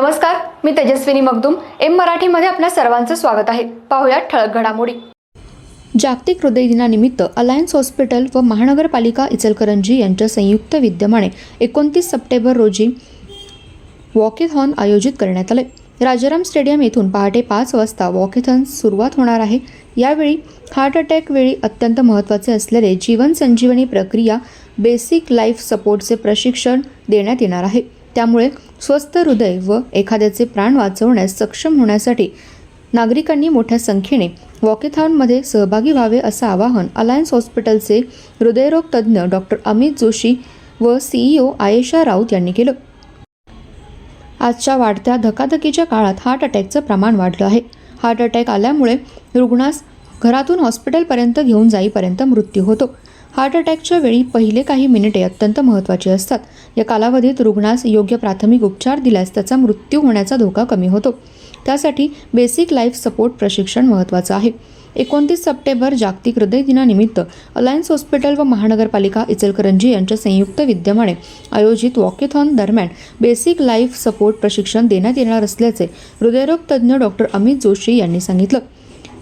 नमस्कार मी तेजस्विनी मगदुम. एम मराठीमध्ये आपल्या सर्वांचं स्वागत आहे. पाहुयात ठळक घडामोडी. जागतिक हृदय दिनानिमित्त अलायन्स हॉस्पिटल व महानगरपालिका इचलकरंजी यांच्या संयुक्त विद्यमाने एकोणतीस सप्टेंबर रोजी वॉकेथॉन आयोजित करण्यात आले. राजाराम स्टेडियम येथून पहाटे पाच वाजता वॉकेथॉन सुरुवात होणार आहे. यावेळी हार्ट अटॅक वेळी अत्यंत महत्त्वाचे असलेले जीवन संजीवनी प्रक्रिया बेसिक लाईफ सपोर्टचे प्रशिक्षण देण्यात येणार आहे. त्यामुळे स्वस्थ हृदय व एखाद्याचे प्राण वाचवण्यास सक्षम होण्यासाठी नागरिकांनी मोठ्या संख्येने वॉकेथॉनमध्ये सहभागी व्हावे असं आवाहन अलायन्स हॉस्पिटलचे हृदयरोग तज्ज्ञ डॉक्टर अमित जोशी व सीईओ आयेशा राऊत यांनी केलं. आजच्या वाढत्या धकाधकीच्या काळात हार्ट अटॅकचं प्रमाण वाढलं आहे. हार्ट अटॅक आल्यामुळे रुग्णास घरातून हॉस्पिटलपर्यंत घेऊन जाईपर्यंत मृत्यू होतो. हार्ट अटॅकच्या वेळी पहिले काही मिनिटे अत्यंत महत्त्वाची असतात. या कालावधीत रुग्णास योग्य प्राथमिक उपचार दिल्यास त्याचा मृत्यू होण्याचा धोका कमी होतो. त्यासाठी बेसिक लाईफ सपोर्ट प्रशिक्षण महत्त्वाचं आहे. एकोणतीस सप्टेंबर जागतिक हृदय दिनानिमित्त अलायन्स हॉस्पिटल व महानगरपालिका इचलकरंजी यांच्या संयुक्त विद्यमाने आयोजित वॉकेथॉन दरम्यान बेसिक लाईफ सपोर्ट प्रशिक्षण देण्यात येणार असल्याचे हृदयरोग तज्ज्ञ डॉक्टर अमित जोशी यांनी सांगितलं.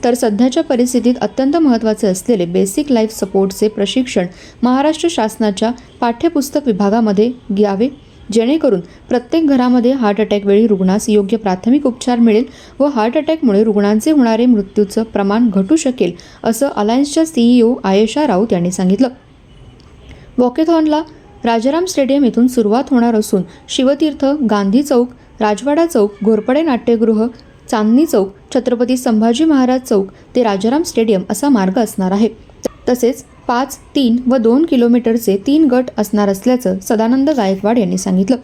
तर सध्याच्या परिस्थितीत अत्यंत महत्त्वाचे असलेले बेसिक लाईफ सपोर्टचे प्रशिक्षण महाराष्ट्र शासनाच्या पाठ्यपुस्तक विभागामध्ये घ्यावे. जेणेकरून प्रत्येक घरामध्ये हार्ट अटॅकवेळी रुग्णास योग्य प्राथमिक उपचार मिळेल व हार्ट अटॅकमुळे रुग्णांचे होणारे मृत्यूचं प्रमाण घटू शकेल असं अलायन्सच्या सीईओ आयेशा राऊत यांनी सांगितलं. वॉकेथॉनला राजाराम स्टेडियम येथून सुरुवात होणार असून शिवतीर्थ गांधी चौक राजवाडा चौक घोरपडे नाट्यगृह चांदणी चौक छत्रपती संभाजी महाराज चौक ते राजाराम स्टेडियम असा मार्ग असणार आहे. तसेच पाच तीन व दोन किलोमीटरचे तीन गट असणार असल्याचं सदानंद गायकवाड यांनी सांगितलं.